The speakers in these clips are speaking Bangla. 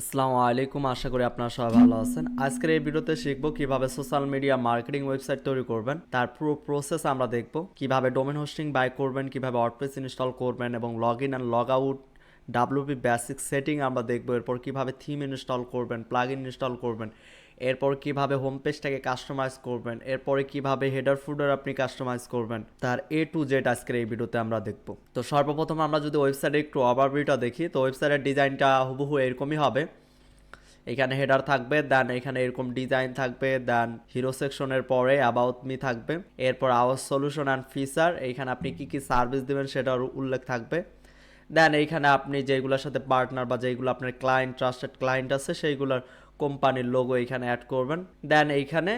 আসসালামু আলাইকুম, আশা করি আপনারা সবাই ভালো আছেন। আজকের এই ভিডিওতে শিখব কীভাবে সোশ্যাল মিডিয়া মার্কেটিং ওয়েবসাইট তৈরি করবেন, তার পুরো প্রসেস আমরা দেখব, কীভাবে ডোমেন হোস্টিং বাই করবেন, কীভাবে ওয়ার্ডপ্রেস ইনস্টল করবেন এবং log in and log out WP basic setting আমরা দেখব, এরপর কীভাবে থিম ইনস্টল করবেন প্লাগ ইন ইনস্টল করবেন। এরপর কীভাবে হোম পেজটাকে কাস্টমাইজ করবেন, এরপরে কীভাবে হেডার ফুডার আপনি কাস্টমাইজ করবেন, তার এ টু জেড আজকের এই ভিডিওতে আমরা দেখব। তো সর্বপ্রথম আমরা যদি ওয়েবসাইটে একটু ওভারভিউটা দেখি, তো ওয়েবসাইটের ডিজাইনটা হুবহু এরকমই হবে। এখানে হেডার থাকবে দেন এখানে এরকম ডিজাইন থাকবে দেন হিরো সেকশনের পরে অ্যাবাউট মি থাকবে। এরপর আওয়ার সলিউশন অ্যান্ড ফিচার এইখানে আপনি কি কি সার্ভিস দেবেন সেটার উল্লেখ থাকবে। দেন এইখানে আপনি যেগুলোর সাথে পার্টনার বা যেগুলো আপনার ক্লায়েন্ট ট্রাস্টেড ক্লায়েন্ট আছে, সেইগুলোর কোম্পানির লোগো এখানে অ্যাড করবেন। দেন এইখানে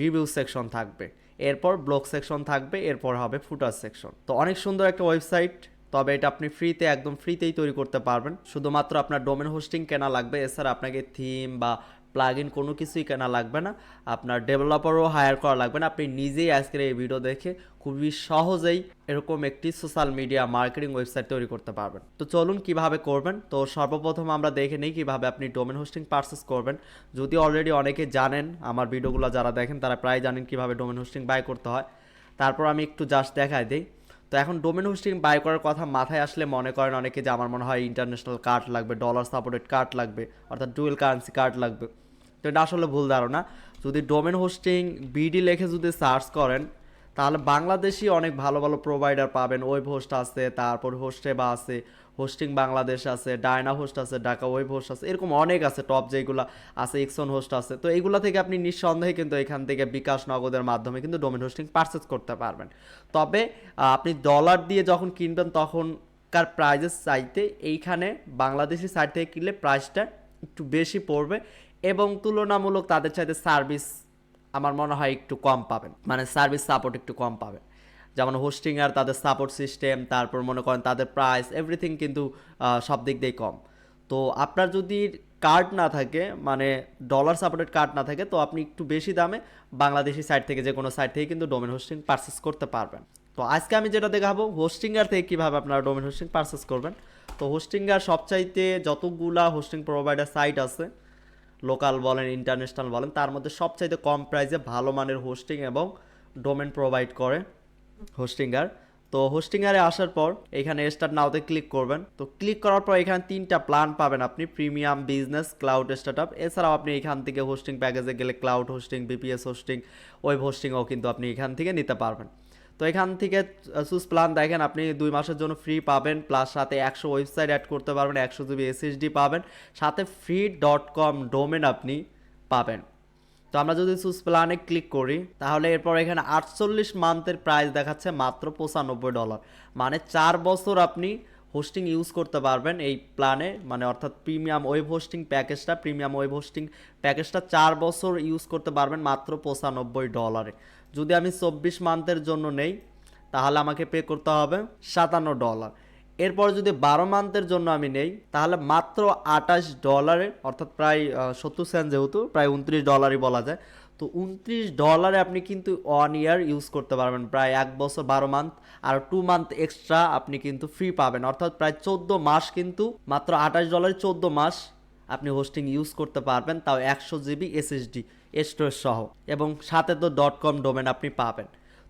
রিভিউ সেকশন থাকবে। এরপর ব্লগ সেকশন থাকবে, এরপর হবে ফুটার সেকশন তো অনেক সুন্দর একটা ওয়েবসাইট তবে এটা আপনি ফ্রিতে একদম ফ্রিতেই তৈরি করতে পারবেন। শুধুমাত্র আপনার ডোমেন হোস্টিং কেনা লাগবে, এছাড়া আপনাকে থিম বা প্লাগ ইন কোনো কিছুই কেনা লাগবে না। আপনার ডেভেলপারও হায়ার করা লাগবে না। আপনি নিজেই আজকের এই ভিডিও দেখে খুবই সহজেই এরকম একটি সোশ্যাল মিডিয়া মার্কেটিং ওয়েবসাইট তৈরি করতে পারবেন। তো চলুন কীভাবে করবেন? তো সর্বপ্রথম আমরা দেখে নিই কীভাবে আপনি ডোমেন হোস্টিং পারচেস করবেন। যদি অলরেডি অনেকে জানেন, আমার ভিডিওগুলো যারা দেখেন, তারা প্রায় জানেন কীভাবে ডোমেন হোস্টিং বাই করতে হয়। তারপর আমি একটু জাস্ট দেখাই দিই। তো এখন ডোমেন হোস্টিং বাই করার কথা মাথায় আসলে মনে করেন অনেকে যে আমার মনে হয় ইন্টারন্যাশনাল কার্ড লাগবে ডলার সাপোর্টেড কার্ড লাগবে, অর্থাৎ ডুয়েল কারেন্সি কার্ড লাগবে। তো এটা আসলে ভুল ধারণা। যদি ডোমেন হোস্টিং বিডি লেখে যদি সার্চ করেন, তাহলে বাংলাদেশি অনেক ভালো ভালো প্রোভাইডার পাবেন। ওয়েব হোস্ট আছে, তারপর হোস্টে বা আছে হোস্টিং বাংলাদেশ আছে, ডায়না হোস্ট আছে, ঢাকা ওয়েব হোস্ট আছে, এরকম অনেক আছে টপ যেগুলো আছে ইক্সন হোস্ট আছে। তো এইগুলো থেকে আপনি নিঃসন্দেহে কিন্তু এখান থেকে বিকাশ নগদের মাধ্যমে কিন্তু ডোমেন হোস্টিং পারচেস করতে পারবেন। তবে আপনি ডলার দিয়ে যখন কিনবেন, তখনকার প্রাইজের চাইতে এইখানে বাংলাদেশি সাইট থেকে কিনলে প্রাইসটা একটু বেশি পড়বে। এবং তুলনামূলক তাদের চাইতে সার্ভিস আমার মনে হয় একটু কম পাবেন। মানে সার্ভিস সাপোর্ট একটু কম পাবেন। যেমন হোস্টিং আর তাদের সাপোর্ট সিস্টেম তারপর মনে করেন তাদের প্রাইস এভরিথিং কিন্তু সব দিক দিয়েই কম। তো আপনার যদি কার্ড না থাকে মানে ডলার সাপোর্টেড কার্ড না থাকে, তো আপনি একটু বেশি দামে বাংলাদেশি সাইট থেকে যে কোনো সাইট থেকে কিন্তু ডোমেন হোস্টিং পারচেস করতে পারবেন। তো আজকে আমি যেটা দেখাবো হোস্টিংয়ার থেকে কীভাবে আপনারা ডোমেন হোস্টিং পারচেস করবেন। তো হোস্টিংয়ার সবচাইতে যতগুলা হোস্টিং প্রোভাইডার সাইট আছে লোকাল বলেন, ইন্টারন্যাশনাল বলেন, তার মধ্যে সবচাইতে কম প্রাইসে ভালো মানের হোস্টিং এবং ডোমেন প্রোভাইড করে হোস্টিংয়ার তো হোস্টিংয়ারে আসার পর এখানে স্টার্ট নাওতে ক্লিক করবেন। তো ক্লিক করার পর এখানে তিনটা প্ল্যান পাবেন আপনি, প্রিমিয়াম, বিজনেস, ক্লাউড স্টার্টআপ। এছাড়াও আপনি এখান থেকে হোস্টিং প্যাকেজে গেলে cloud hosting, VPS hosting, web হোস্টিংও কিন্তু আপনি এখান থেকে নিতে পারবেন। তো এখান থেকে সুস প্ল্যান দেখেন, আপনি দুই মাসের জন্য ফ্রি পাবেন প্লাস সাথে একশো ওয়েবসাইট অ্যাড করতে পারবেন, একশো জিবি এসএসডি পাবেন, সাথে ফ্রি ডট কম ডোমেন আপনি পাবেন। তো আমরা যদি সুস প্ল্যানে ক্লিক করি, তাহলে এরপর এখানে আটচল্লিশ মান্থের প্রাইস দেখাচ্ছে মাত্র পঁচানব্বই ডলার মানে চার বছর আপনি হোস্টিং ইউজ করতে পারবেন এই প্ল্যানে মানে অর্থাৎ প্রিমিয়াম ওয়েব হোস্টিং প্যাকেজটা প্রিমিয়াম ওয়েব হোস্টিং প্যাকেজটা চার বছর ইউজ করতে পারবেন মাত্র পঁচানব্বই ডলারে যদি আমি চব্বিশ মান্থের জন্য নেই, তাহলে আমাকে পে করতে হবে সাতান্ন ডলার এরপর যদি বারো মান্থের জন্য আমি নেই, তাহলে মাত্র আঠাশ ডলারে অর্থাৎ প্রায় সত্তর সেন্ট যেহেতু, প্রায় উনত্রিশ ডলারই বলা যায়। তো উনত্রিশ ডলারে আপনি কিন্তু ওয়ান ইয়ার ইউজ করতে পারবেন। প্রায় এক বছর বারো মান্থ আর টু মান্থ এক্সট্রা আপনি কিন্তু ফ্রি পাবেন। অর্থাৎ প্রায় চোদ্দ মাস কিন্তু, মাত্র আঠাশ ডলারে চোদ্দ মাস আপনি হোস্টিং ইউজ করতে পারবেন, তাও একশো জিবি এসএসডি স্টোরেজ সহ, এবং সাথে তো ডট কম ডোমেন আপনি পাবেন।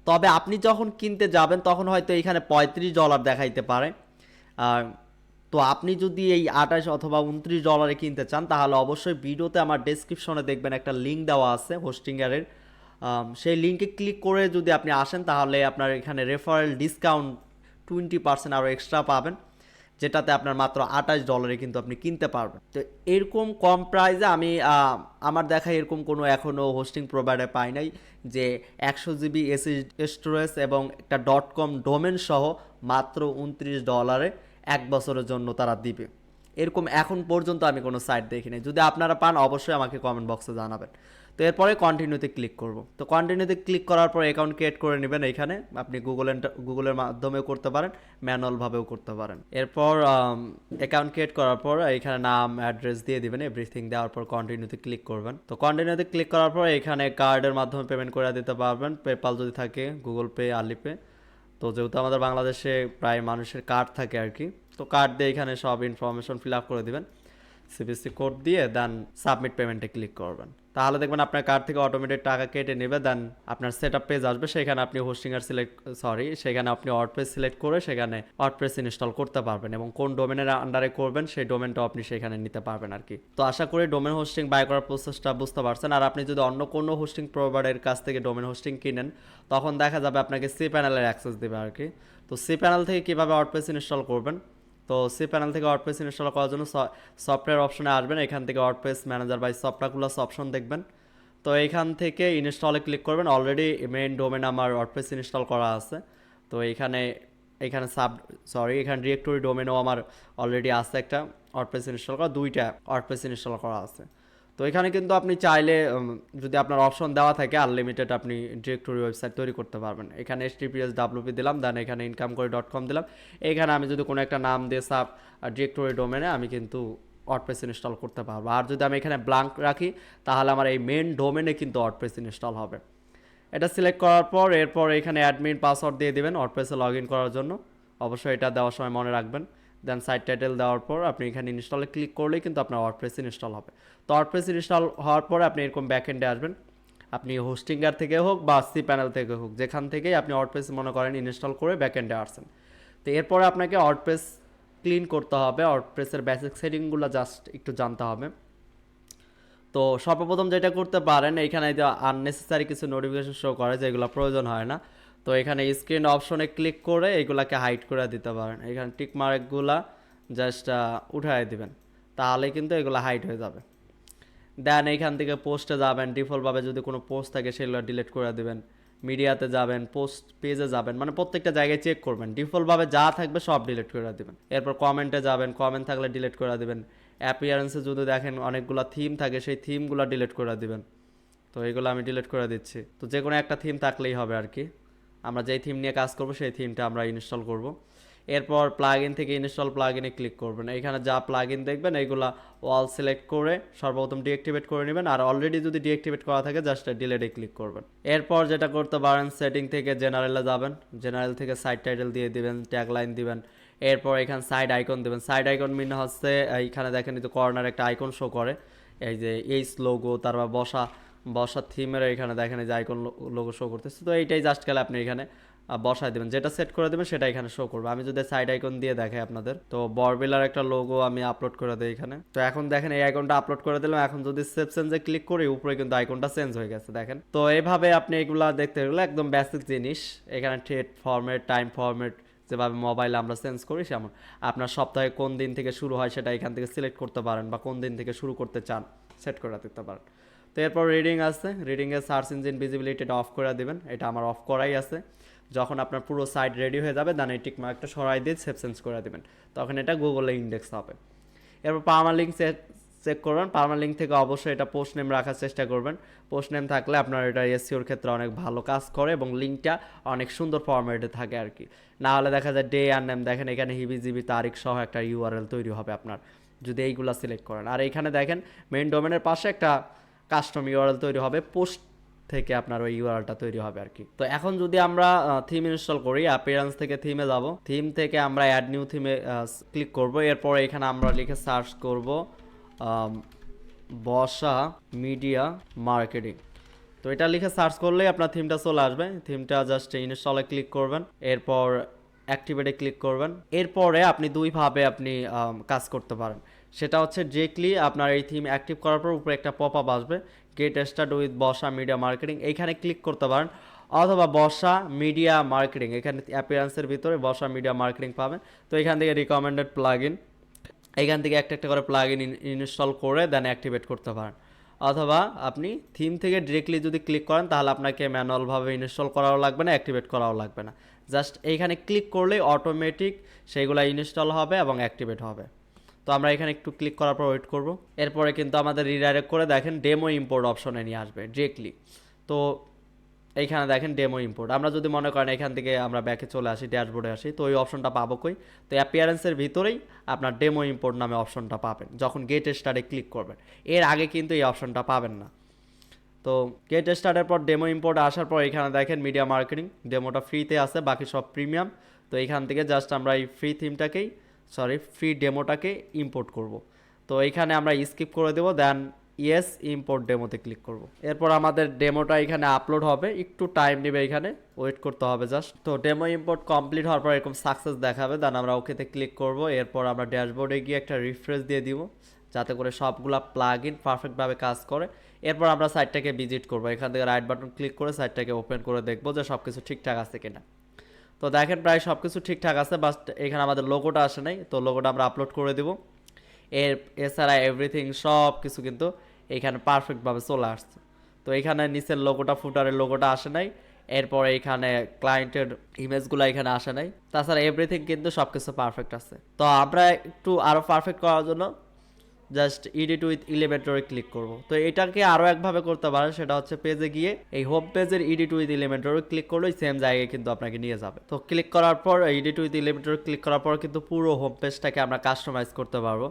তবে আপনি যখন কিনতে যাবেন, তখন হয়তো এখানে পঁয়ত্রিশ ডলার দেখাইতে পারে। তো আপনি যদি এই আঠাশ অথবা উনত্রিশ ডলারে কিনতে চান, তাহলে অবশ্যই ভিডিওতে আমার ডেসক্রিপশনে দেখবেন একটা লিঙ্ক দেওয়া আছে হোস্টিংয়ারের সেই লিঙ্কে ক্লিক করে যদি আপনি আসেন, তাহলে আপনার এখানে রেফারেল ডিসকাউন্ট টোয়েন্টি পার্সেন্ট আরও এক্সট্রা পাবেন। যেটাতে আপনার মাত্র আঠাশ ডলারে কিন্তু আপনি কিনতে পারবেন। তো এরকম কম প্রাইসে আমি আমার দেখা এরকম কোনো এখনও হোস্টিং প্রোভাইডার পাই নাই যে একশো জিবি এসি স্টোরেজ এবং একটা ডট কম ডোমেন সহ মাত্র উনত্রিশ ডলারে এক বছরের জন্য তারা দিবে। এরকম এখন পর্যন্ত আমি কোনো সাইট দেখি নাই। যদি আপনারা পান, অবশ্যই আমাকে কমেন্ট বক্সে জানাবেন। তো এরপরে কন্টিনিউতে ক্লিক করব। তো কন্টিনিউতে ক্লিক করার পর অ্যাকাউন্ট ক্রিয়েট করে নেবেন এখানে আপনি গুগল গুগলের মাধ্যমেও করতে পারেন, ম্যানুয়ালভাবেও করতে পারেন। এরপর অ্যাকাউন্ট ক্রিয়েট করার পর এখানে নাম অ্যাড্রেস দিয়ে দিবেন এভরিথিং দেওয়ার পর কন্টিনিউতে ক্লিক করবেন। তো কন্টিনিউতে ক্লিক করার পর এখানে কার্ডের মাধ্যমে পেমেন্ট করে দিতে পারবেন। পেপাল যদি থাকে গুগল পে আলি পে তো যেহেতু আমাদের বাংলাদেশে প্রায় মানুষের কার্ড থাকে আর কি, তো কার্ড দিয়ে এখানে সব ইনফরমেশন ফিল আপ করে দিবেন। সিবিসি কোড দিয়ে দেন সাবমিট পেমেন্টে ক্লিক করবেন। তাহলে দেখবেন আপনার কার্ড থেকে অটোমেটিক টাকা কেটে নেবে দেন আপনার সেট আপ পেজ আসবে, সেখানে আপনি হোস্টিং আর সিলেক্ট সরি সেখানে আপনি ওয়ার্ডপ্রেস সিলেক্ট করে সেখানে ওয়ার্ডপ্রেস ইনস্টল করতে পারবেন এবং কোন ডোমেনের আন্ডারে করবেন, সেই ডোমেনটাও আপনি সেখানে নিতে পারবেন আর কি। তো আশা করি ডোমেন হোস্টিং বাই করার প্রসেসটা বুঝতে পারছেন। আর আপনি যদি অন্য কোনো হোস্টিং প্রোভাইডারের কাছ থেকে ডোমেন হোস্টিং কিনেন, তখন দেখা যাবে আপনাকে সি প্যানেলের অ্যাক্সেস দেবে আর কি। তো সি প্যানেল থেকে কীভাবে ওয়ার্ডপ্রেস ইনস্টল করবেন? তো সি প্যানেল থেকে ওয়ার্ডপ্রেস ইনস্টল করার জন্য সফটওয়্যার অপশনে আসবেন। এখান থেকে ওয়ার্ডপ্রেস ম্যানেজার বাই সফটওয়্যারগুলোস অপশন দেখবেন। তো এখান থেকে ইনস্টলে ক্লিক করবেন। অলরেডি মেইন ডোমেন আমার ওয়ার্ডপ্রেস ইনস্টল করা আছে। তো এখানে এখানে সাব সরি এখানে ডিরেক্টরি ডোমেনও আমার অলরেডি আছে একটা ওয়ার্ডপ্রেস ইনস্টল করা। দুইটা ওয়ার্ডপ্রেস ইনস্টল করা আছে। তো এখানে কিন্তু আপনি চাইলে যদি আপনার অপশন দেওয়া থাকে আনলিমিটেড আপনি ডিরেক্টরি ওয়েবসাইট তৈরি করতে পারবেন। এখানে এস টিপিএস ডাব্লিউপি দিলাম দেন এখানে ইনকাম করে ডট কম দিলাম। এখানে আমি যদি কোনো একটা নাম দিয়ে সাব ডিরেক্টরি ডোমেনে আমি কিন্তু ওয়ার্ডপ্রেস ইনস্টল করতে পারব। আর যদি আমি এখানে ব্লাঙ্ক রাখি, তাহলে আমার এই মেন ডোমেনে কিন্তু ওয়ার্ডপ্রেস ইনস্টল হবে। এটা সিলেক্ট করার পর, এরপর এখানে অ্যাডমিন পাসওয়ার্ড দিয়ে দিবেন ওয়ার্ডপ্রেসে লগ ইন করার জন্য। অবশ্যই এটা দেওয়ার সময় মনে রাখবেন। দেন সাইট টাইটেল দেওয়ার পর আপনি এখানে ইনস্টলে ক্লিক করলেই কিন্তু আপনার ওয়ার্ডপ্রেস ইনস্টল হবে। তো ওয়ার্ডপ্রেস ইনস্টল হওয়ার পরে আপনি এরকম ব্যাকএন্ডে আসবেন। আপনি হোস্টিংয়ার থেকে হোক বা সি প্যানেল থেকে হোক, যেখান থেকেই আপনি ওয়ার্ডপ্রেস মনে করেন ইনস্টল করে ব্যাকএন্ডে আসছেন। তো এরপরে আপনাকে ওয়ার্ডপ্রেস ক্লিন করতে হবে। ওয়ার্ডপ্রেসের বেসিক সেটিংগুলো জাস্ট একটু জানতে হবে। তো সর্বপ্রথম যেটা করতে পারেন, এখানে যে আননেসেসারি কিছু নোটিফিকেশন শো করে, যেগুলো প্রয়োজন হয় না তো এখানে স্ক্রিন অপশনে ক্লিক করে এগুলাকে হাইড করে দিতে পারেন। এখানে টিক মার্কগুলা জাস্ট উঠাই দিবেন। তাহলে কিন্তু এগুলো হাইড হয়ে যাবে। দেন এইখান থেকে পোস্টে যাবেন। ডিফল্টভাবে যদি কোনো পোস্ট থাকে সেগুলো ডিলিট করে দেবেন। মিডিয়াতে যাবেন পোস্ট পেজে যাবেন মানে প্রত্যেকটা জায়গায় চেক করবেন। ডিফল্টভাবে যা থাকবে সব ডিলিট করে দেবেন। এরপর কমেন্টে যাবেন কমেন্ট থাকলে ডিলিট করে দেবেন। অ্যাপিয়ারেন্সে যদি দেখেন অনেকগুলো থিম থাকে, সেই থিমগুলো ডিলিট করে দিবেন। তো এগুলো আমি ডিলিট করে দিচ্ছি। তো যে কোনো একটা থিম থাকলেই হবে আর কি। আমরা যেই থিম নিয়ে কাজ করব, সেই থিমটা আমরা ইনস্টল করব। এরপর প্লাগ থেকে ইনস্টল প্লাগ ইনে ক্লিক করবেন। এখানে যা প্লাগ ইন দেখবেন এইগুলা ওয়াল সিলেক্ট করে সর্বপ্রথম ডিঅ্যাক্টিভেট করে নেবেন আর অলরেডি যদি ডিঅ্যাক্টিভেট করা থাকে জাস্ট ডিলেটে ক্লিক করবেন। এরপর যেটা করতে পারেন সেটিং থেকে জেনারেলে যাবেন। জেনারেল থেকে সাইড টাইটেল দিয়ে দিবেন ট্যাগ লাইন দিবেন। এরপর এখানে সাইড আইকন দেবেন। সাইড আইকন মিন হচ্ছে, এইখানে দেখেন যে কর্নার একটা আইকন শো করে। এই যে এইচ লোগো তারপর বসা। বসা থিমের এখানে দেখেন যে আইকন লোগো শো করতেছে। তো এইটাই জাস্ট গেলে আপনি এখানে বসায় দেবেন। যেটা সেট করে দেবেন সেটা এখানে শো করবে। আমি যদি সাইড আইকন দিয়ে দেখাই আপনাদের, তো বরবিলার একটা লোগো আমি আপলোড করে দিই এখানে। তো এখন দেখেন এই আইকনটা আপলোড করে দিলাম। এখন যদি সেভ চেঞ্জে ক্লিক করি, উপরে কিন্তু আইকনটা চেঞ্জ হয়ে গেছে, দেখেন। তো এইভাবে আপনি এগুলা দেখতে গেলে একদম বেসিক জিনিস। এখানে থ্রেড ফরম্যাট টাইম ফরম্যাট যেভাবে মোবাইল আমরা চেঞ্জ করি সেমন। আপনার সপ্তাহে কোন দিন থেকে শুরু হয় সেটা এখান থেকে সিলেক্ট করতে পারেন বা কোন দিন থেকে শুরু করতে চান সেট করে দিতে পারেন। তো এরপর রিডিং আছে রিডিংয়ে সার্চ ইঞ্জিন ভিজিবিলিটিটা অফ করে দেবেন। এটা আমার অফ করাই আছে। যখন আপনার পুরো সাইট রেডি হয়ে যাবে দেন এই টিক মার্কটা সরাই দিয়ে সেভ চেঞ্জ করে দেবেন। তখন এটা গুগলে ইন্ডেক্স হবে। এরপর পার্মালিঙ্ক চেক করবেন। পার্মালিঙ্ক থেকে অবশ্যই এটা পোস্ট নেম রাখার চেষ্টা করবেন। পোস্ট নেম থাকলে আপনার এটা এসিওর ক্ষেত্রে অনেক ভালো কাজ করে এবং লিঙ্কটা অনেক সুন্দর ফরম্যাটে থাকে আর কি। না হলে দেখা যায় ডে আর নেম দেখেন, এখানে হিবি জিবি তারিখ সহ একটা ইউআরএল তৈরি হবে আপনার। যদি এইগুলা সিলেক্ট করেন। আর এইখানে দেখেন মেইন ডোমেনের পাশে একটা কাস্টম ইউআরএল তৈরি হবে পোস্ট থেকে আপনার ওই ইউআরএলটা তৈরি হবে আর কি। তো এখন যদি আমরা থিম ইনস্টল করি অ্যাপিয়ারেন্স থেকে থিমে যাব। থিম থেকে আমরা অ্যাড নিউ থিমে ক্লিক করব। এরপর এখানে আমরা লিখে সার্চ করব বসা মিডিয়া মার্কেটিং তো এটা লিখে সার্চ করলেই আপনার থিমটা চলে আসবে। থিমটা জাস্ট ইনস্টলে ক্লিক করবেন, এরপর অ্যাক্টিভেটে ক্লিক করবেন। এরপরে আপনি দুইভাবে আপনি কাজ করতে পারেন। সেটা হচ্ছে ডিরেক্টলি আপনার এই থিম অ্যাক্টিভ করার পর উপরে একটা পপ আপ আসবে গেট স্টার্ট উইথ বসা মিডিয়া মার্কেটিং এইখানে ক্লিক করতে পারেন, অথবা বসা মিডিয়া মার্কেটিং এখানে অ্যাপিয়ারেন্সের ভিতরে বসা মিডিয়া মার্কেটিং পাবেন। তো এখান থেকে রিকমেন্ডেড প্লাগ ইন এখান থেকে একটা একটা করে প্লাগ ইন ইনস্টল করে দেন অ্যাক্টিভেট করতে পারেন। অথবা আপনি থিম থেকে ডিরেক্টলি যদি ক্লিক করেন, তাহলে আপনাকে ম্যানুয়ালভাবে ইনস্টল করাও লাগবে না অ্যাক্টিভেট করাও লাগবে না। জাস্ট এইখানে ক্লিক করলেই অটোমেটিক সেইগুলো ইনস্টল হবে এবং অ্যাক্টিভেট হবে। তো আমরা এখানে একটু ক্লিক করার পর ওয়েট করব। এরপরে কিন্তু আমাদের রিডাইরেক্ট করে দেখেন ডেমো ইম্পোর্ট অপশনে নিয়ে আসবে ডিরেক্টলি তো এইখানে দেখেন ডেমো ইম্পোর্ট আমরা যদি মনে করেন এখান থেকে আমরা ব্যাকে চলে আসি ড্যাশবোর্ডে আসি, তো ওই অপশনটা পাবো কই? তো অ্যাপিয়ারেন্সের ভিতরেই আপনার ডেমো ইম্পোর্ট নামে অপশনটা পাবেন, যখন গেট স্টারে ক্লিক করবেন। এর আগে কিন্তু এই অপশনটা পাবেন না। তো গেট স্টার্টের পর ডেমো ইম্পোর্ট আসার পর এখানে দেখেন মিডিয়া মার্কেটিং ডেমোটা ফ্রিতে আছে, বাকি সব প্রিমিয়াম তো এখান থেকে জাস্ট আমরা এই ফ্রি থিমটাকেই সরি ফ্রি ডেমোটাকে ইম্পোর্ট করব। তো এখানে আমরা স্কিপ করে দেবো দেন ইয়েস ইম্পোর্ট ডেমোতে ক্লিক করব। এরপর আমাদের ডেমোটা এখানে আপলোড হবে, একটু টাইম নেবে এখানে ওয়েট করতে হবে জাস্ট তো ডেমো ইম্পোর্ট কমপ্লিট হওয়ার পর এরকম সাকসেস দেখাবে দেন আমরা ওকেতে ক্লিক করব, এরপর আমরা ড্যাশবোর্ডে গিয়ে একটা রিফ্রেশ দিয়ে দিব, যাতে করে সবগুলা প্লাগ ইন পারফেক্টভাবে কাজ করে। এরপর আমরা সাইটটাকে ভিজিট করব, এখান থেকে রাইট বাটন ক্লিক করে সাইটটাকে ওপেন করে দেখব যে সব কিছু ঠিকঠাক আছে কিনা। তো দেখেন প্রায় সব কিছু ঠিকঠাক আছে বাট এখানে আমাদের লোগোটা আসে নাই, তো লোগোটা আমরা আপলোড করে দেবো। এর এছাড়া এভরিথিং সব কিছু কিন্তু এখানে পারফেক্টভাবে চলে আসছে। তো এখানে নিচের লোগোটা ফুটারের লোগোটা আসে নাই, এরপর এখানে ক্লায়েন্টের ইমেজগুলো এখানে আসে নাই। তাছাড়া এভরিথিং কিন্তু সব কিছু পারফেক্ট আছে। তো আমরা একটু আরও পারফেক্ট করার জন্য জাস্ট এডিট উইথ ইলিমেন্টরে ক্লিক করব। তো এটাকে আরও একভাবে করতে পারেন, সেটা হচ্ছে পেজে গিয়ে এই হোম পেজের এডিট উইথ ইলিমেন্টরে ক্লিক করলেই সেম জায়গায় কিন্তু আপনাকে নিয়ে যাবে। তো ক্লিক করার পর, এডিট উইথ ইলিমেন্টরে ক্লিক করার পর কিন্তু পুরো হোম পেজটাকে আমরা কাস্টমাইজ করতে পারব।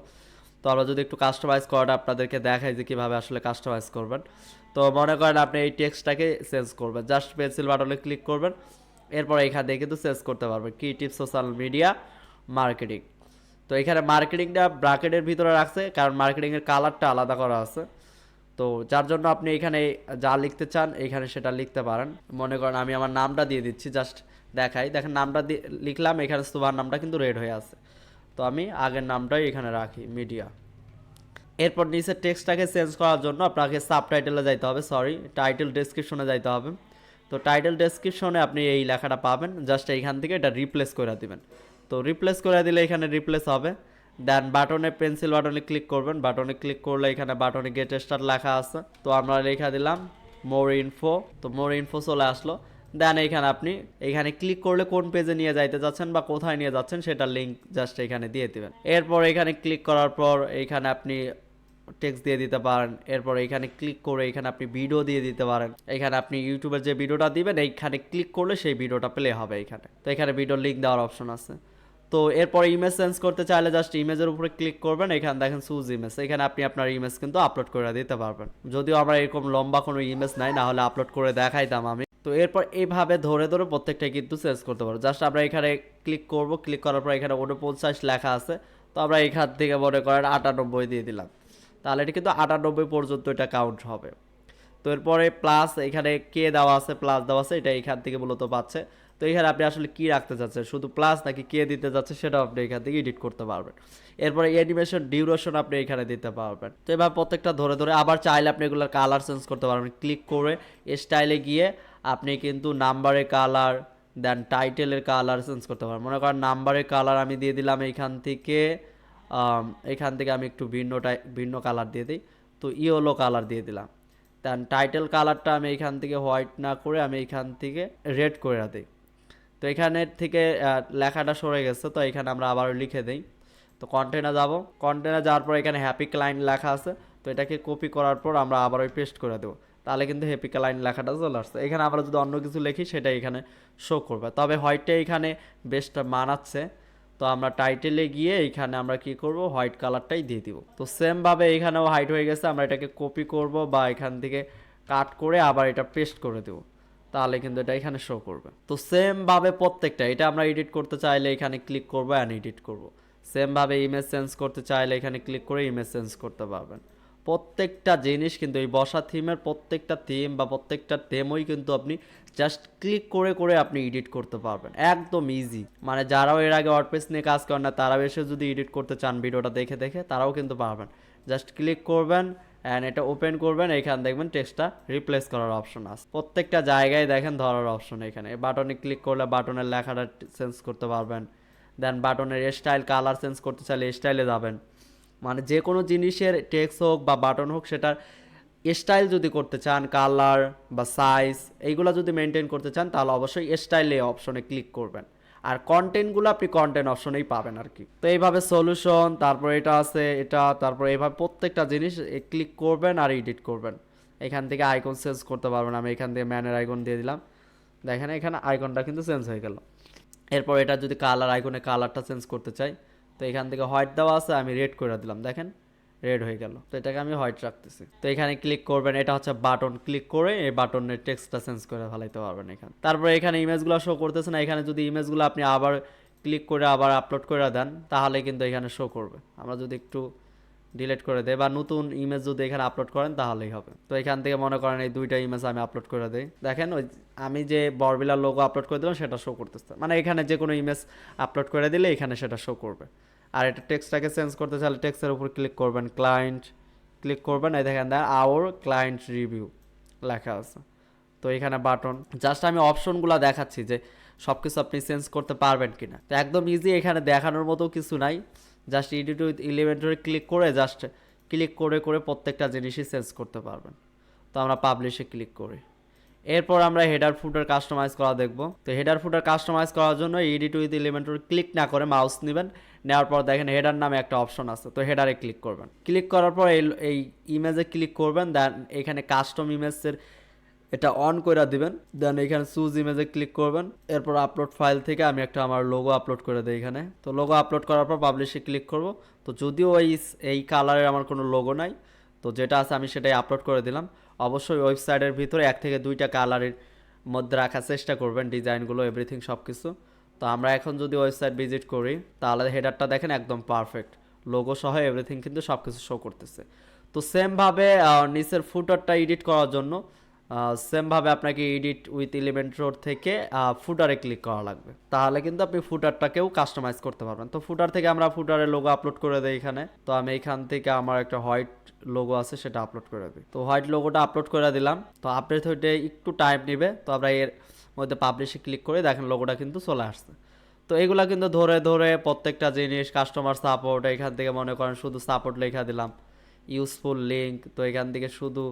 তো আমরা যদি একটু কাস্টমাইজ করাটা আপনাদেরকে দেখাই যে কীভাবে আসলে কাস্টমাইজ করবেন। তো মনে করেন আপনি এই টেক্সটটাকে চেঞ্জ করবেন জাস্ট পেন্সিল বাটনে ক্লিক করবেন, এরপর এখান থেকে কিন্তু চেঞ্জ করতে পারবেন। কি টিপস সোশ্যাল মিডিয়া মার্কেটিং তো এখানে মার্কেটিংটা ব্র্যাকেটের ভিতরে রাখছে, কারণ মার্কেটিংয়ের কালারটা আলাদা করা আছে। তো যার জন্য আপনি এখানে যা লিখতে চান, এখানে সেটা লিখতে পারেন। মনে করেন আমি আমার নামটা দিয়ে দিচ্ছি, জাস্ট দেখাই। দেখেন নামটা লিখলাম, এখানে সুভার নামটা কিন্তু রেড হয়ে আছে। তো আমি আগের নামটাই এখানে রাখি মিডিয়া এরপর নিচের টেক্সটটাকে চেঞ্জ করার জন্য আপনাকে সাব টাইটেলে যাইতে হবে সরি টাইটেল ডেসক্রিপশনে যাইতে হবে। তো টাইটেল ডেসক্রিপশনে আপনি এই লেখাটা পাবেন, জাস্ট এইখান থেকে এটা রিপ্লেস করে দিবেন। তো রিপ্লেস করে দিলে এখানে রিপ্লেস হবে। দেন বাটনে পেন্সিল বাটনে ক্লিক করবেন। বাটনে ক্লিক করলে এখানে বাটনে গেট স্টার্ট লেখা আছে। তো আমরা লেখা দিলাম মোর ইনফো তো মোর ইনফো চলে আসলো। দেন এখানে আপনি, এখানে ক্লিক করলে কোন পেজে নিয়ে যাইতে যাচ্ছেন বা কোথায় নিয়ে যাচ্ছেন সেটা লিঙ্ক জাস্ট এখানে দিয়ে দিবেন। এরপর এখানে ক্লিক করার পর এখানে আপনি টেক্সট দিয়ে দিতে পারেন। এরপর এখানে ক্লিক করে এখানে আপনি ভিডিও দিয়ে দিতে পারেন। এখানে আপনি ইউটিউবের যে ভিডিওটা দিবেন, এইখানে ক্লিক করলে সেই ভিডিওটা প্লে হবে এখানে। তো এখানে ভিডিও লিঙ্ক দেওয়ার অপশন আছে। তো এরপর ইমেজ চেঞ্জ করতে চাইলে জাস্ট ইমেজের উপরে ক্লিক করবেন, এখানে দেখেন সুজ ইমেজ এখানে আপনি আপনার ইমেজ কিন্তু আপলোড করে দিতে পারবেন। যদিও আমরা এরকম লম্বা কোনো ইমেজ নাই, না হলে আপলোড করে দেখাইতাম আমি। তো এরপর এইভাবে ধরে ধরে প্রত্যেকটা কিন্তু চেঞ্জ করতে পারব। জাস্ট আমরা এখানে ক্লিক করব ক্লিক করার পর এখানে উনপঞ্চাশ লেখা আছে। তো আমরা এখান থেকে মনে করেন আটানব্বই দিয়ে দিলাম। তাহলে এটা কিন্তু আটানব্বই পর্যন্ত এটা কাউন্ট হবে। তো এরপরে প্লাস এখানে কে দেওয়া আছে প্লাস দেওয়া আছে, এটা এখান থেকে মূলত পাচ্ছে। তো এখানে আপনি আসলে কি রাখতে চাচ্ছেন? শুধু প্লাস নাকি কে দিতে যাচ্ছে সেটাও আপনি এখান থেকে এডিট করতে পারবেন। এরপরে অ্যানিমেশন ডিউরেশন আপনি এখানে দিতে পারবেন। তো এবার প্রত্যেকটা ধরে ধরে আবার চাইলে আপনি এগুলোর কালার চেঞ্জ করতে পারবেন। ক্লিক করে স্টাইলে গিয়ে আপনি কিন্তু নাম্বারের কালার দেন টাইটেলের কালার চেঞ্জ করতে পারবেন। মনে করেন নাম্বারের কালার আমি দিয়ে দিলাম এখান থেকে এখান থেকে আমি একটু ভিন্ন টাই ভিন্ন কালার দিয়ে দিই। তো ইয়েলো কালার দিয়ে দিলাম। দেন টাইটেল কালারটা আমি এখান থেকে হোয়াইট না করে আমি এখান থেকে রেড করে দিই। তো এখানের থেকে লেখাটা সরে গেছে, তো এখানে আমরা আবার লিখে দিই। তো কন্টেনে যাব। কন্টেনে যাওয়ার পর এখানে হ্যাপি ক্লাইন্ট লেখা আছে। তো এটাকে কপি করার পর আমরা আবার ওই পেস্ট করে দেবো। তাহলে কিন্তু হ্যাপি ক্লাইন্ট লেখাটা চলে আসছে। এখানে আমরা যদি অন্য কিছু লিখি সেটা এখানে শো করবে। তবে হোয়াইটটা এখানে বেস্ট মানাচ্ছে। তো আমরা টাইটেলে গিয়ে এখানে আমরা কি করব? হোয়াইট কালারটাই দিয়ে দিব। তো সেম ভাবে এখানেও হাইট হয়ে গেছে। আমরা এটাকে কপি করব বা এখান থেকে কাট করে আবার এটা পেস্ট করে দেবো। তাহলে কিন্তু এটা এখানে শো করবে। তো সেম ভাবে প্রত্যেকটা, এটা আমরা এডিট করতে চাইলে এখানে ক্লিক করব অ্যান্ড এডিট করব। সেম ভাবে ইমেজ চেঞ্জ করতে চাইলে এখানে ক্লিক করে ইমেজ চেঞ্জ করতে পারবেন। প্রত্যেকটা জিনিস কিন্তু এই বসা থিমের প্রত্যেকটা থিম বা প্রত্যেকটা থিমই কিন্তু আপনি জাস্ট ক্লিক করে করে আপনি এডিট করতে পারবেন। একদম ইজি মানে যারাও এর আগে ওয়ার্ডপ্রেস নিয়ে কাজ করেন না, তারাও এসে যদি এডিট করতে চান ভিডিওটা দেখে দেখে, তারাও কিন্তু পারবেন। জাস্ট ক্লিক করবেন অ্যান্ড এটা ওপেন করবেন এখানে দেখবেন টেক্সটটা রিপ্লেস করার অপশন আছে। প্রত্যেকটা জায়গায় দেখেন ধরার অপশন এখানে। বাটনে ক্লিক করলে বাটনের লেখাটা চেঞ্জ করতে পারবেন। দেন বাটনের স্টাইল কালার চেঞ্জ করতে চাইলে স্টাইলে যাবেন। মানে যে কোনো জিনিসের টেক্স হোক বা বাটন হোক, সেটার স্টাইল যদি করতে চান কালার বা সাইজ এইগুলো যদি মেনটেন করতে চান, তাহলে অবশ্যই স্টাইলে অপশনে ক্লিক করবেন। আর কন্টেন্টগুলো আপনি কন্টেন্ট অপশনেই পাবেন আর কি। তো এইভাবে সলিউশন তারপর এটা আছে, এটা, তারপর এইভাবে প্রত্যেকটা জিনিস ক্লিক করবেন আর এডিট করবেন। এখান থেকে আইকন চেঞ্জ করতে পারবেন, আমি এখান থেকে ম্যানের আইকন দিয়ে দিলাম। দেখেন এখানে আইকনটা কিন্তু চেঞ্জ হয়ে গেল। এরপর এটা যদি কালার আইকনে কালারটা চেঞ্জ করতে চাই, তো এখান থেকে হোয়াইট দেওয়া আছে, আমি রেড করে দিলাম। দেখেন রেড হয়ে গেল। তো এটাকে আমি হোয়াইট রাখতেছি। তো এখানে ক্লিক করবেন, এটা হচ্ছে বাটন ক্লিক করে এই বাটনের টেক্সটটা চেঞ্জ করে ফেলাইতে পারবেন এখানে। তারপরে এখানে ইমেজগুলো শো করতেছে না, এখানে যদি ইমেজগুলো আপনি আবার ক্লিক করে আবার আপলোড করে দেন, তাহলে কিন্তু এখানে শো করবে। আমরা যদি একটু ডিলিট করে দেয় বা নতুন ইমেজ যদি এখানে আপলোড করেন, তাহলেই হবে। তো এখান থেকে মনে করেন এই দুইটা ইমেজ আমি আপলোড করে দিই। দেখেন ওই আমি যে বরবিলার লোগো আপলোড করে দিলাম, সেটা শো করতেছে। মানে এখানে যে কোনো ইমেজ আপলোড করে দিলে এখানে সেটা শো করবে। আর এটা টেক্সটটাকে চেঞ্জ করতে চাইলে টেক্সটের উপর ক্লিক করবেন ক্লায়েন্ট ক্লিক করবেন, এই দেখেন দেন আওয়ার ক্লায়েন্ট রিভিউ লেখা আছে। তো এখানে বাটন জাস্ট আমি অপশনগুলো দেখাচ্ছি যে সব কিছু আপনি চেঞ্জ করতে পারবেন কিনা। তো একদম ইজি এখানে দেখানোর মতো কিছু নাই। জাস্ট এডিট উইথ ইলিমেন্টরে ক্লিক করে জাস্ট ক্লিক করে করে প্রত্যেকটা জিনিসই চেঞ্জ করতে পারবেন। তো আমরা পাবলিশে ক্লিক করি। এরপর আমরা হেডার ফুটার কাস্টমাইজ করা দেখব। তো হেডার ফুটার কাস্টমাইজ করার জন্য এডিট উইথ এলিমেন্টর ক্লিক না করে মাউস নেবেন। নেওয়ার পর দেখেন হেডার নামে একটা অপশন আছে, তো হেডারে ক্লিক করবেন। ক্লিক করার পর এই এই ইমেজে ক্লিক করবেন দেন এখানে কাস্টম ইমেজের এটা অন করে দিবেন। দেন এখানে চুজ ইমেজে ক্লিক করবেন। এরপর আপলোড ফাইল থেকে আমি একটা আমার লোগো আপলোড করে দিই এখানে। তো লোগো আপলোড করার পর পাবলিশে ক্লিক করব। তো যদিও এই এই কালারের আমার কোনো লোগো নাই, তো যেটা আছে আমি সেটাই আপলোড করে দিলাম। অবশ্যই ওয়েবসাইটের ভিতরে এক থেকে দুইটা কালারের মধ্যে রাখার চেষ্টা করবেন, ডিজাইনগুলো এভরিথিং সব কিছু তো আমরা এখন যদি ওয়েবসাইট ভিজিট করি, তাহলে হেডারটা দেখেন একদম পারফেক্ট লোগো সহ এভরিথিং কিন্তু সব কিছু শো করতেছে। তো সেমভাবে নিচের ফুটারটা এডিট করার জন্য সেমভাবে আপনাকে এডিট উইথ এলিমেন্ট রোড থেকে ফুটারে ক্লিক করা লাগবে। তাহলে কিন্তু আপনি ফুটারটাকেও কাস্টমাইজ করতে পারবেন। তো ফুটার থেকে আমরা ফুটারের লোগো আপলোড করে দিই এখানে। তো আমি এখান থেকে আমার একটা হোয়াইট লোগো আছে, সেটা আপলোড করে দিই। তো হোয়াইট লোগোটা আপলোড করে দিলাম। তো আপডেট হইতে একটু টাইম নেবে। তো আমরা এর মধ্যে পাবলিশে ক্লিক করে দেখেন লোগোটা কিন্তু চলে আসছে। তো এগুলা কিন্তু ধরে ধরে প্রত্যেকটা জিনিস কাস্টমার সাপোর্ট এখান থেকে মনে করেন শুধু সাপোর্ট লেখা দিলাম। ইউজফুল লিঙ্ক তো এখান থেকে শুধু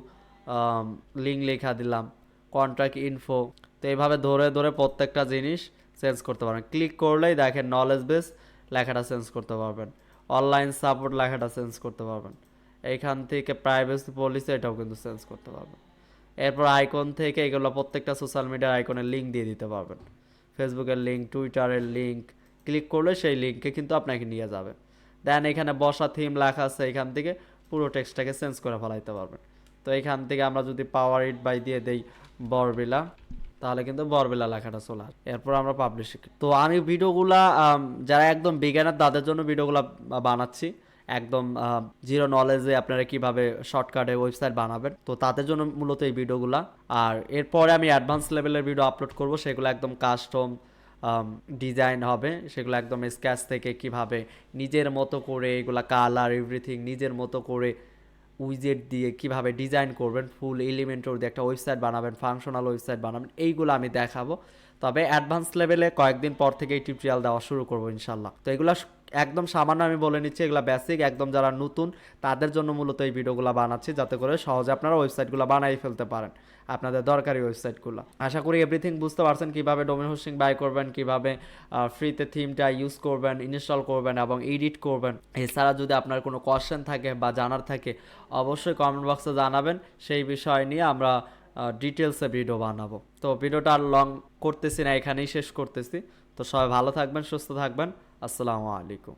লিঙ্ক লেখা দিলাম কন্ট্রাক্ট ইনফো তো এইভাবে ধরে ধরে প্রত্যেকটা জিনিস চেঞ্জ করতে পারবেন। ক্লিক করলেই দেখেন নলেজ বেস লেখাটা চেঞ্জ করতে পারবেন। অনলাইন সাপোর্ট লেখাটা চেঞ্জ করতে পারবেন। এইখান থেকে প্রাইভেসি পলিসি এটাও কিন্তু চেঞ্জ করতে পারবেন। এরপর আইকন থেকে এগুলো প্রত্যেকটা সোশ্যাল মিডিয়ার আইকনের লিঙ্ক দিয়ে দিতে পারবেন। ফেসবুকের লিঙ্ক টুইটারের লিঙ্ক ক্লিক করলে সেই লিঙ্কে কিন্তু আপনাকে নিয়ে যাবে। দেন এখানে বসা থিম লেখা আছে, এখান থেকে পুরো টেক্সটটাকে চেঞ্জ করে ফেলাইতে পারবেন। তো এখান থেকে আমরা যদি পাওয়ার ইট বাই দিয়ে দেই বরবিলা, তাহলে কিন্তু বরবেলা লেখাটা চলে আসে। এরপর আমরা পাবলিশ তো আমি ভিডিওগুলা যারা একদম বিজ্ঞানের তাদের জন্য ভিডিওগুলা বানাচ্ছি। একদম জিরো নলেজে আপনারা কীভাবে শর্টকাটে ওয়েবসাইট বানাবেন। তো তাদের জন্য মূলত এই ভিডিওগুলা। আর এরপরে আমি অ্যাডভান্স লেভেলের ভিডিও আপলোড করব। সেগুলো একদম কাস্টম ডিজাইন হবে। সেগুলো একদম স্ক্যাচ থেকে কীভাবে নিজের মতো করে এগুলা কালার এভরিথিং নিজের মতো করে উইজেট দিয়ে কীভাবে ডিজাইন করবেন ফুল এলিমেন্টের দিয়ে একটা ওয়েবসাইট বানাবেন ফাংশনাল ওয়েবসাইট বানাবেন, এইগুলো আমি দেখাবো। তবে অ্যাডভান্স লেভেলে কয়েকদিন পর থেকে এই টিউটোরিয়াল দেওয়া শুরু করব ইনশাল্লাহ। তো এগুলো একদম সামান্য আমি বলে নিচ্ছি, এগুলো বেসিক একদম যারা নতুন, তাদের জন্য মূলত এই ভিডিওগুলো বানাচ্ছি যাতে করে সহজে আপনারা ওয়েবসাইটগুলো বানাই ফেলতে পারেন, আপনাদের দরকারি ওয়েবসাইটগুলো আশা করি এভরিথিং বুঝতে পারছেন কীভাবে ডোমেন হোস্টিং বাই করবেন, কীভাবে ফ্রিতে থিমটা ইউজ করবেন ইনস্টল করবেন এবং এডিট করবেন। এছাড়া যদি আপনার কোনো কোয়েশ্চেন থাকে বা জানার থাকে, অবশ্যই কমেন্ট বক্সে জানাবেন, সেই বিষয় নিয়ে আমরা ডিটেলসে ভিডিও বানাবো। তো ভিডিওটা আর লং করতেছি না, এখানেই শেষ করতেছি। তো সবাই ভালো থাকবেন, সুস্থ থাকবেন। আসসালামু আলাইকুম।